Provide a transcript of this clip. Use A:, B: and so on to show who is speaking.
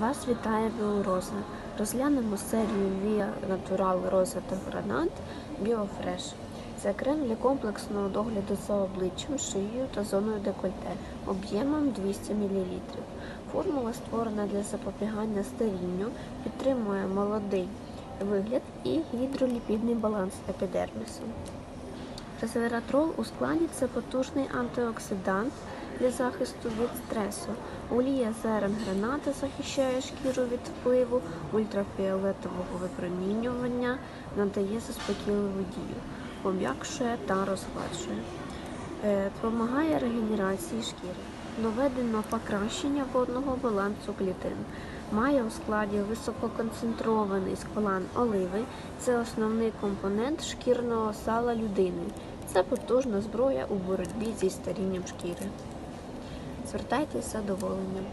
A: Вас вітає Біороса. Розглянемо серію Via Natural Rosa та Гранат BioFresh. Це крем для комплексного догляду за обличчям, шиєю та зоною декольте об'ємом 200 мл. Формула створена для запобігання старінню, підтримує молодий вигляд і гідроліпідний баланс епідермісу. Резвератрол у складі це потужний антиоксидант для захисту від стресу. Олія зерен граната захищає шкіру від впливу ультрафіолетового випромінювання, надає заспокійливу дію, пом'якшує та розгладжує. Е, Допомагає регенерації шкіри. Доведено покращення водного балансу клітин. Має у складі висококонцентрований склан оливи. Це основний компонент шкірного сала людини. Це потужна зброя у боротьбі зі старінням шкіри. Звертайтеся задоволенням.